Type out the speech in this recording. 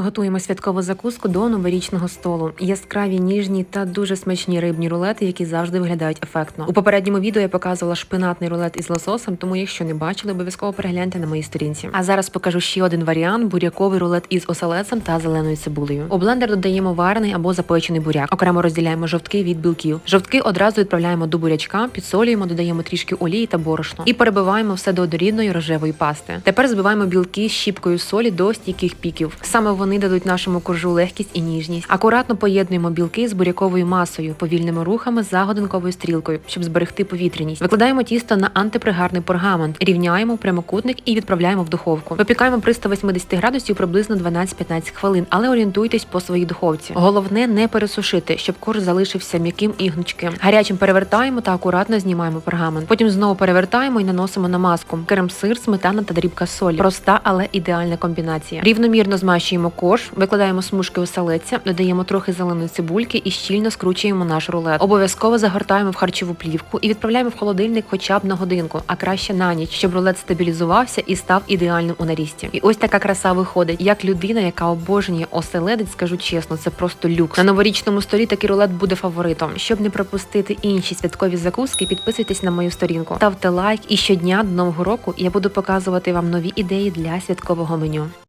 Готуємо святкову закуску до новорічного столу. Яскраві, ніжні та дуже смачні рибні рулети, які завжди виглядають ефектно. У попередньому відео я показувала шпинатний рулет із лососем, тому якщо не бачили, обов'язково перегляньте на моїй сторінці. А зараз покажу ще один варіант: буряковий рулет із оселецем та зеленою цибулею. У блендер додаємо варений або запечений буряк. Окремо розділяємо жовтки від білків. Жовтки одразу відправляємо до бурячка, підсолюємо, додаємо трішки олії та борошно і перебиваємо все до однорідної рожевої пасти. Тепер збиваємо білки з щіпкою солі до стійких піків. Саме вони дадуть нашому коржу легкість і ніжність. Акуратно поєднуємо білки з буряковою масою, повільними рухами за годинковою стрілкою, щоб зберегти повітряність. Викладаємо тісто на антипригарний пергамент, рівняємо прямокутник і відправляємо в духовку. Випікаємо при 180 градусів приблизно 12-15 хвилин, але орієнтуйтесь по своїй духовці. Головне не пересушити, щоб корж залишився м'яким і гнучким. Гарячим перевертаємо та акуратно знімаємо пергамент. Потім знову перевертаємо і наносимо на маску. Крем-сир, сметана та дрібка солі. Проста, але ідеальна комбінація. Рівномірно змащуємо корж, викладаємо смужки оселедця, додаємо трохи зеленої цибульки і щільно скручуємо наш рулет. Обов'язково загортаємо в харчову плівку і відправляємо в холодильник хоча б на годинку, а краще на ніч, щоб рулет стабілізувався і став ідеальним у нарізці. І ось така краса виходить. Як людина, яка обожнює оселедець, скажу чесно, це просто люкс. На новорічному столі такий рулет буде фаворитом. Щоб не пропустити інші святкові закуски, підписуйтесь на мою сторінку, ставте лайк і щодня до нового року я буду показувати вам нові ідеї для святкового меню.